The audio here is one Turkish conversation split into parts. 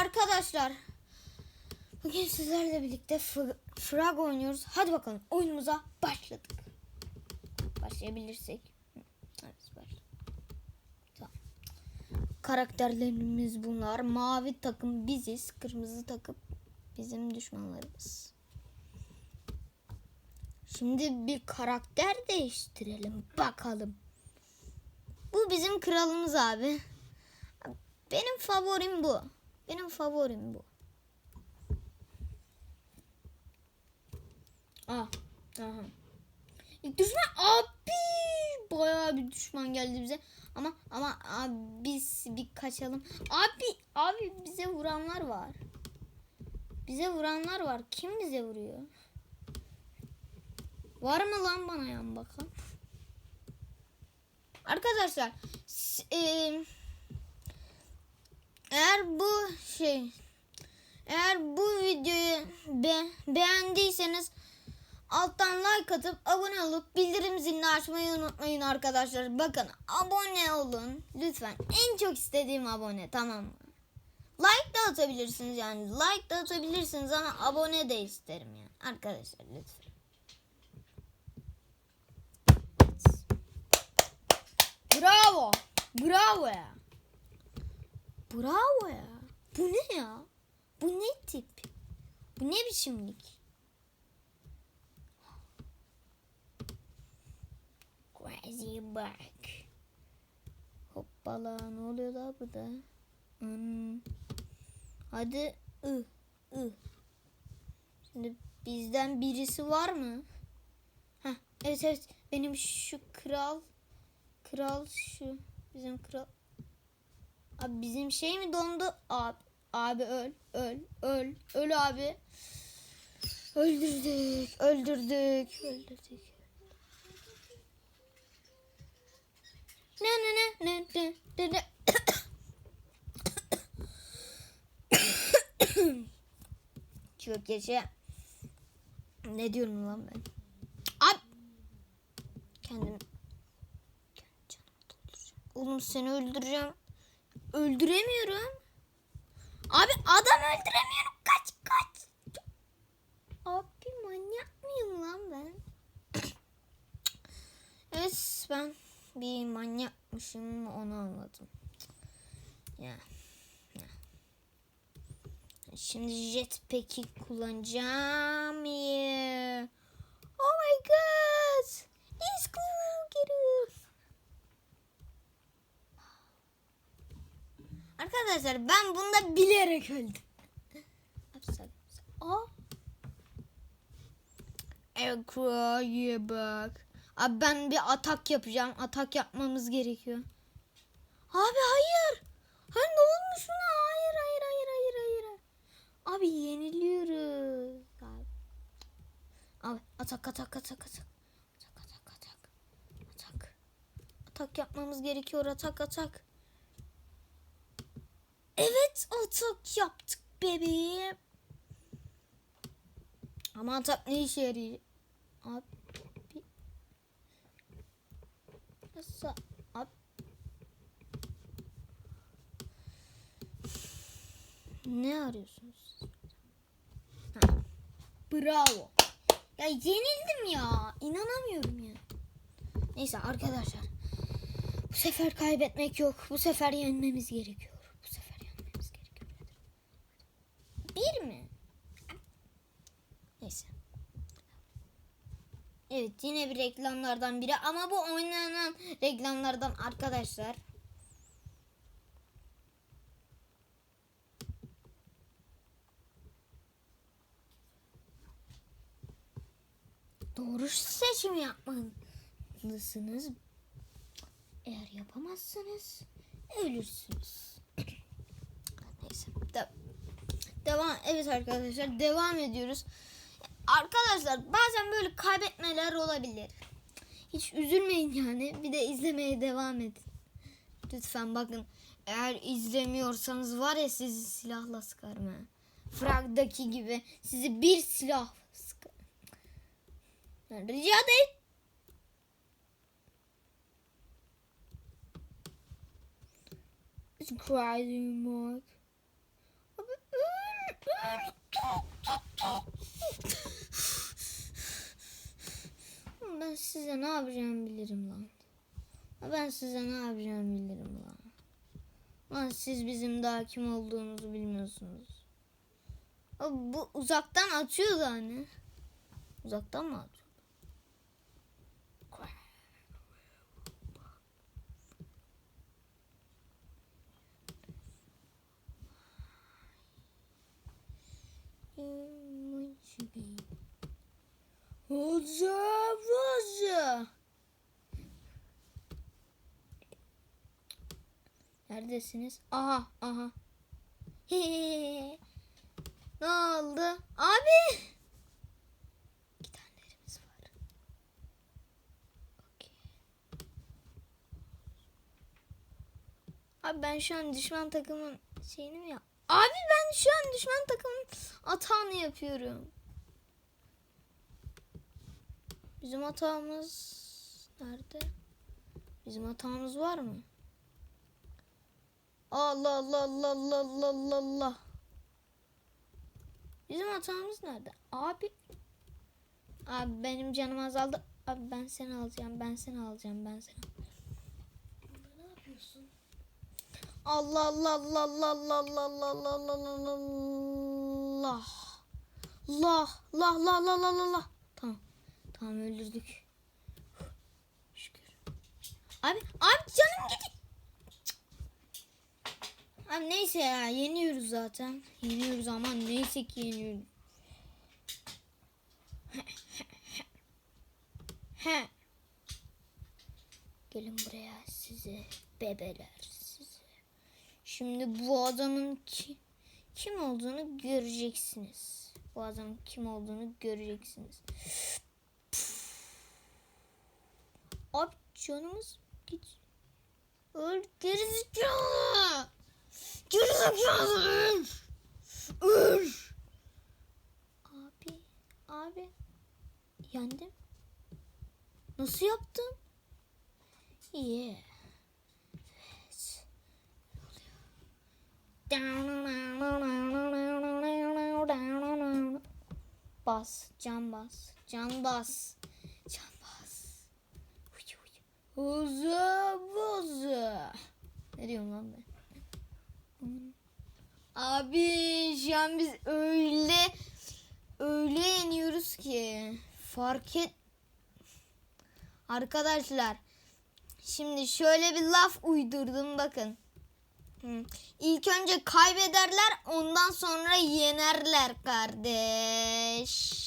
arkadaşlar. Bugün sizlerle birlikte Frag oynuyoruz. Hadi bakalım oyunumuza başladık. Başlayabilirsek. Evet başla. Tamam. Karakterlerimiz bunlar. Mavi takım biziz. Kırmızı takım bizim düşmanlarımız. Şimdi bir karakter değiştirelim bakalım. Bu bizim kralımız abi. Benim favorim bu. Benim favorim bu. Ah. Aha. İlk düşman abi bayağı bir düşman geldi bize. Ama ama abi biz bir kaçalım. Abi abi bize vuranlar var. Bize vuranlar var. Kim bize vuruyor? Var mı lan bana yan bakalım. Arkadaşlar eee, eğer bu şey eğer bu videoyu be- beğendiyseniz alttan like atıp abone olup bildirim zilini açmayı unutmayın arkadaşlar. Bakın abone olun lütfen. En çok istediğim abone tamam mı? Like da atabilirsiniz yani. Like da atabilirsiniz ama abone de isterim yani. Arkadaşlar lütfen. Bravo. Bravo ya. Bravo ya. Bu ne ya? Bu ne tip? Bu ne biçimlik? Crazy back. Hoppala ne oluyor da burada? Hmm. Hadi ı ı. Şimdi bizden birisi var mı? Heh, evet evet benim şu kral kral şu bizim kral Abi bizim şey mi dondu? Abi, abi öl, öl, öl, öl abi. Öldürdük, öldürdük, öldürdük. Ne ne ne ne ne ne ne. Çok yaşa. Ne diyorum lan ben? Abi. Kendim. Oğlum seni öldüreceğim. Öldüremiyorum. Abi adam öldüremiyorum. Kaç kaç. Abi manyak mıyım lan ben? evet ben bir manyakmışım onu anladım. Ya. ya. Şimdi jetpack'i kullanacağım. Yeah. Oh my god. Let's go. Get up. Arkadaşlar ben bunda bilerek öldüm. Aa. Ekro'ya bak. Abi ben bir atak yapacağım. Atak yapmamız gerekiyor. Abi hayır. Ha ne olmuş buna? Hayır hayır hayır hayır hayır. Abi yeniliyoruz. Abi. Abi atak atak atak atak. Atak atak atak. Atak. Atak yapmamız gerekiyor. Atak atak. Evet atak yaptık bebeğim. Ama atak ne işe yarıyor? Abi. Nasıl? Abi. Ne arıyorsunuz? Ha. Bravo. Ya yenildim ya. İnanamıyorum ya. Neyse arkadaşlar. Bu sefer kaybetmek yok. Bu sefer yenmemiz gerekiyor. Bu sefer yenmemiz gerekiyor. Bir mi? Neyse. Evet yine bir reklamlardan biri ama bu oynanan reklamlardan arkadaşlar. Doğru seçim yapmalısınız. Eğer yapamazsanız ölürsünüz. Neyse. De- devam. Evet arkadaşlar devam ediyoruz. Arkadaşlar bazen böyle kaybetmeler olabilir. Hiç üzülmeyin yani. Bir de izlemeye devam edin. Lütfen bakın. Eğer izlemiyorsanız var ya sizi silahla sıkarım ha. Frag'daki gibi sizi bir silah sıkar. Rica ederim. Crazy Mark. Ben size ne yapacağımı bilirim lan. Ben size ne yapacağımı bilirim lan. Lan siz bizim daha kim olduğumuzu bilmiyorsunuz. Abi bu uzaktan atıyor da hani. Uzaktan mı atıyor? Hoca. Neredesiniz? Aha aha. ne oldu? Abi. İki tanelerimiz var. Okey. Abi ben şu an düşman takımın şeyini mi yap? Abi ben şu an düşman takımın atağını yapıyorum. Bizim hatamız nerede? Bizim hatamız var mı? Allah Allah Allah Allah Allah Allah Allah. Bizim hatamız nerede? Abi. Abi benim canım azaldı. Abi ben seni alacağım. Ben seni alacağım. Ben seni. Ne yapıyorsun? Allah Allah Allah Allah Allah Allah Allah Allah Allah Allah Allah Allah Allah Allah Allah Allah Allah Tamam. Tamam öldürdük. Şükür. Abi abi canım gitti. Abi neyse ya yeniyoruz zaten. Yeniyoruz ama neyse ki yeniyoruz. He. Gelin buraya size bebeler size. Şimdi bu adamın ki, kim olduğunu göreceksiniz. Bu adamın kim olduğunu göreceksiniz. Abi canımız git. Öl gerizekalı. Gerizekalı öl. Öl. Abi, abi. Yendim. Nasıl yaptın? Yeah. Evet. Bas, can bas, can bas, can bas. Huzu buzu. Ne diyorum lan ben? Abi şu an biz öyle öyle yeniyoruz ki fark et. Arkadaşlar şimdi şöyle bir laf uydurdum bakın. İlk önce kaybederler ondan sonra yenerler kardeş.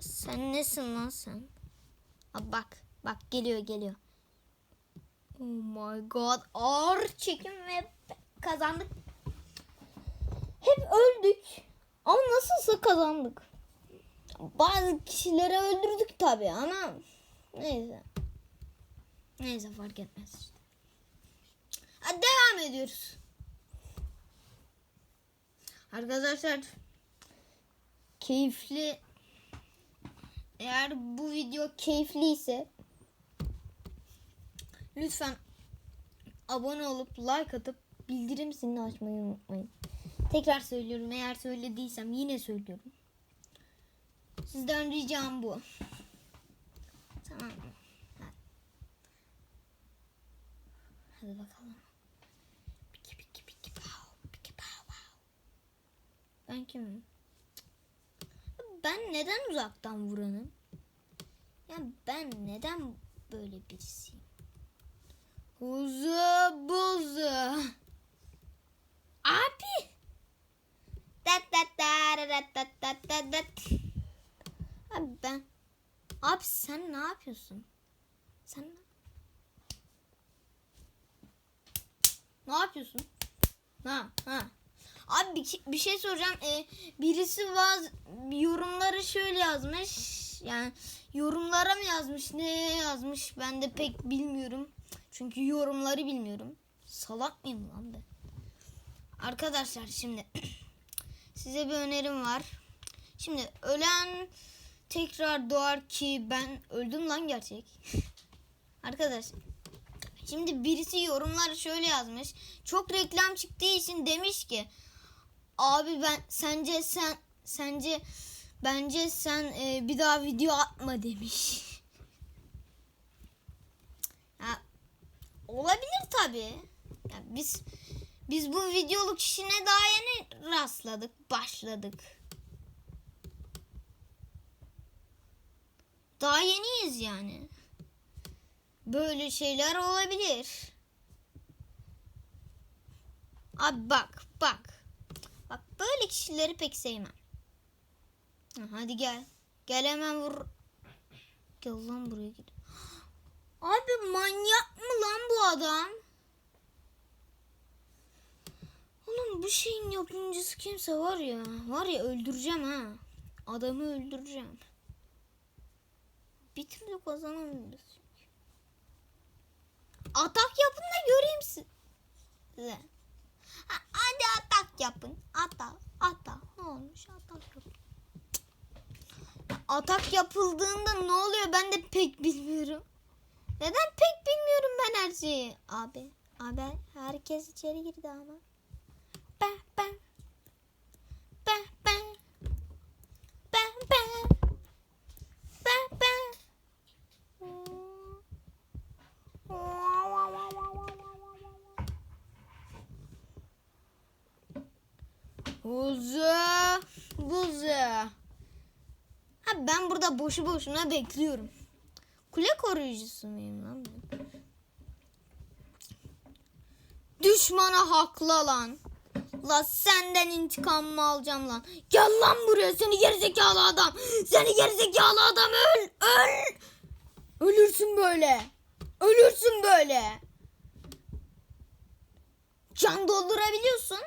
Sen nesin lan sen? Aa, bak bak geliyor geliyor. Oh my god ağır çekim ve kazandık. Hep öldük ama nasılsa kazandık. Bazı kişileri öldürdük tabi ama neyse. Neyse fark etmez işte. Hadi devam ediyoruz. Arkadaşlar keyifli eğer bu video keyifliyse lütfen abone olup like atıp bildirim zilini açmayı unutmayın. Tekrar söylüyorum eğer söylediysem yine söylüyorum. Sizden ricam bu. Tamam mı? Hadi. Bakalım. Piki piki piki pow, piki pow wow. Ben kimim? Ben neden uzaktan vuranım? Ya ben neden böyle birisiyim? Huzu buzu. Sen ne yapıyorsun? Sen ne? Ne yapıyorsun? Ha ha. Abi bir, bir şey soracağım. Ee, birisi vaz yorumları şöyle yazmış. Yani yorumlara mı yazmış? Ne yazmış? Ben de pek bilmiyorum. Çünkü yorumları bilmiyorum. Salak mıyım lan ben? Arkadaşlar şimdi size bir önerim var. Şimdi ölen tekrar doğar ki ben öldüm lan gerçek. Arkadaş şimdi birisi yorumları şöyle yazmış. Çok reklam çıktığı için demiş ki abi ben sence sen sence bence sen e, bir daha video atma demiş. Ya, olabilir tabi. Biz biz bu videoluk işine daha yeni rastladık, başladık. Daha yeniyiz yani. Böyle şeyler olabilir. Abi bak bak. Bak böyle kişileri pek sevmem. Ha, Hadi gel. Gel hemen vur. Gel lan buraya git. Abi manyak mı lan bu adam? Oğlum bu şeyin yapımcısı kimse var ya. Var ya öldüreceğim ha. Adamı öldüreceğim. Bir türlü kazanamıyoruz. Atak yapın da göreyim size. Ha, hadi atak yapın. Atak, atak. Ne olmuş atak yapın. Atak yapıldığında ne oluyor ben de pek bilmiyorum. Neden pek bilmiyorum ben her şeyi. Abi, abi herkes içeri girdi ama. Ben. Ben, ben. Ben, ben. Ben, ben. Buzu, buzu. Ha ben burada boşu boşuna bekliyorum. Kule koruyucusu muyum lan ben? Düşmana haklı lan. La senden intikamımı alacağım lan. Gel lan buraya seni gerizekalı adam. Seni gerizekalı adam öl öl. Ölürsün böyle. Ölürsün böyle. Can doldurabiliyorsun.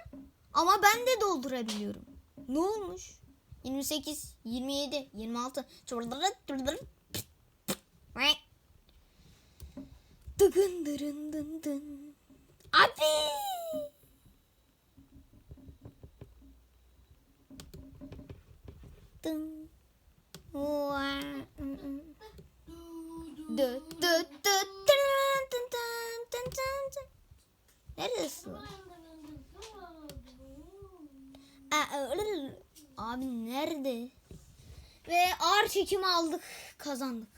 Ama ben de doldurabiliyorum. Ne olmuş? 28, 27, 26. Dıgın dırın dın dın. Abi! Dın. Neredesin? Abi nerede? Ve ağır çekim aldık. Kazandık.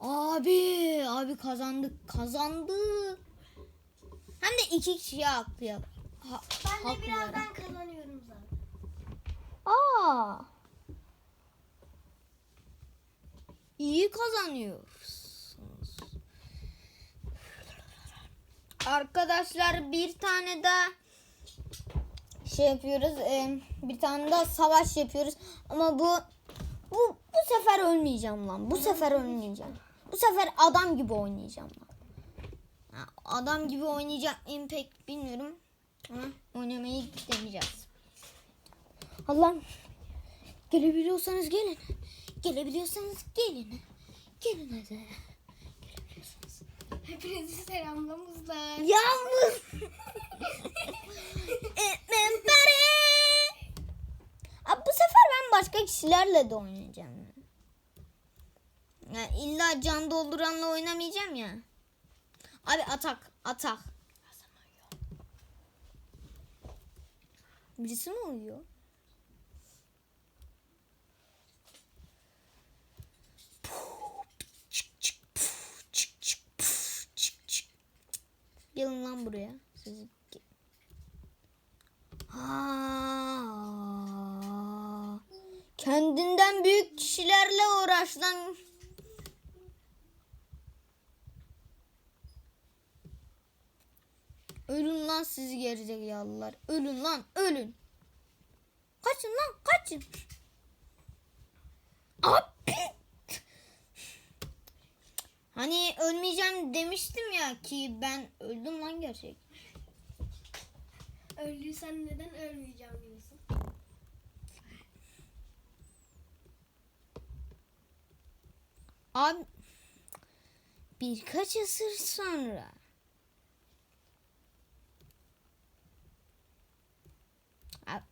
Abi, abi kazandık. Kazandık. Hem de iki kişiye haklı. Ha, Ben de birazdan kazanıyorum zaten. Aa. İyi kazanıyorsunuz. Arkadaşlar bir tane daha şey yapıyoruz. e, bir tane daha savaş yapıyoruz. Ama bu bu bu sefer ölmeyeceğim lan. Bu sefer ölmeyeceğim. Bu sefer adam gibi oynayacağım lan. Adam gibi oynayacak mıyım pek bilmiyorum. Ama oynamayı deneyeceğiz. Allah'ım. Gelebiliyorsanız gelin. Gelebiliyorsanız gelin. Gelin hadi. Hepinizi selamlamızlar. Yalnız. Abi bu sefer ben başka kişilerle de oynayacağım. Ya illa can dolduranla oynamayacağım ya. Abi atak, atak. Birisi mi uyuyor? Gelin lan buraya. Sizi... Ha. Kendinden büyük kişilerle uğraş lan. Ölün lan sizi gerizekalılar. Ölün lan ölün. Kaçın lan kaçın. Abi. Hani ölmeyeceğim demiştim ya ki ben öldüm lan gerçek. Öldüysen neden ölmeyeceğim diyorsun? Abi birkaç asır sonra Abi,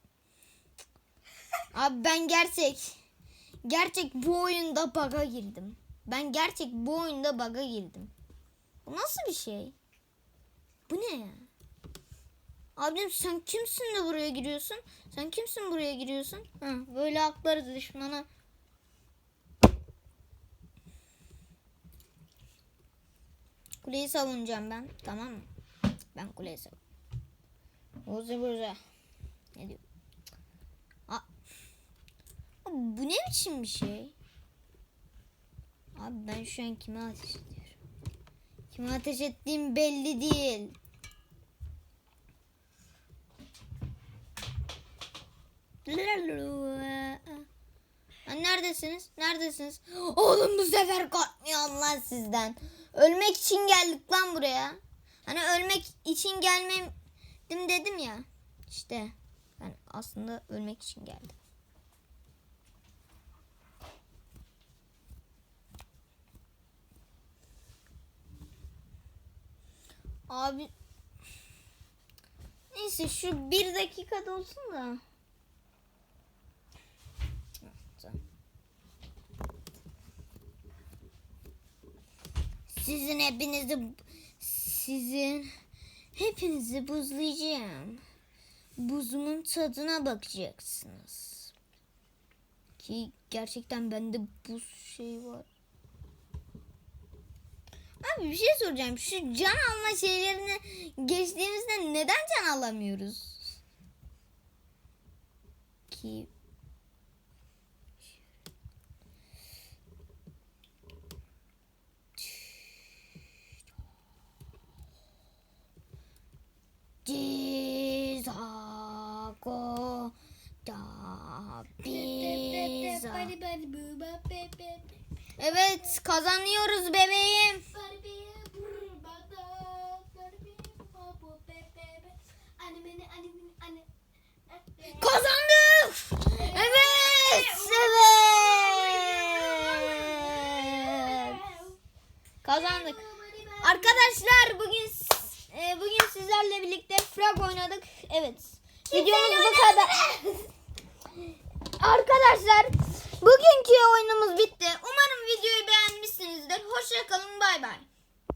abi ben gerçek gerçek bu oyunda bug'a girdim. Ben gerçek bu oyunda bug'a girdim. Bu nasıl bir şey? Bu ne ya? Abicim sen kimsin de buraya giriyorsun? Sen kimsin buraya giriyorsun? Ha, böyle hakları düşmana. Kuleyi savunacağım ben. Tamam mı? Ben kuleyi savun. Boza boza. Ne diyor? Aa. Bu ne biçim bir şey? Abi ben şu an kime ateş ediyorum? Kime ateş ettiğim belli değil. Neredesiniz? Neredesiniz? Oğlum bu sefer korkmuyorum lan sizden. Ölmek için geldik lan buraya. Hani ölmek için gelmedim dedim ya. İşte ben aslında ölmek için geldim. Abi neyse şu bir dakikada olsun da. Sizin hepinizi sizin hepinizi buzlayacağım. Buzumun tadına bakacaksınız. Ki gerçekten bende buz şey var. Abi bir şey soracağım. Şu can alma şeylerini geçtiğimizde neden can alamıyoruz? Ki Cizago da biza. Evet kazanıyoruz bebeğim. Kazandık. Evet. Evet. Kazandık. Arkadaşlar bugün e, bugün sizlerle birlikte frag oynadık. Evet. Videomuz bu kadar. Arkadaşlar bugünkü oyunumuz bitti. Umarım videoyu beğenmişsinizdir. Hoşçakalın. Bay bay.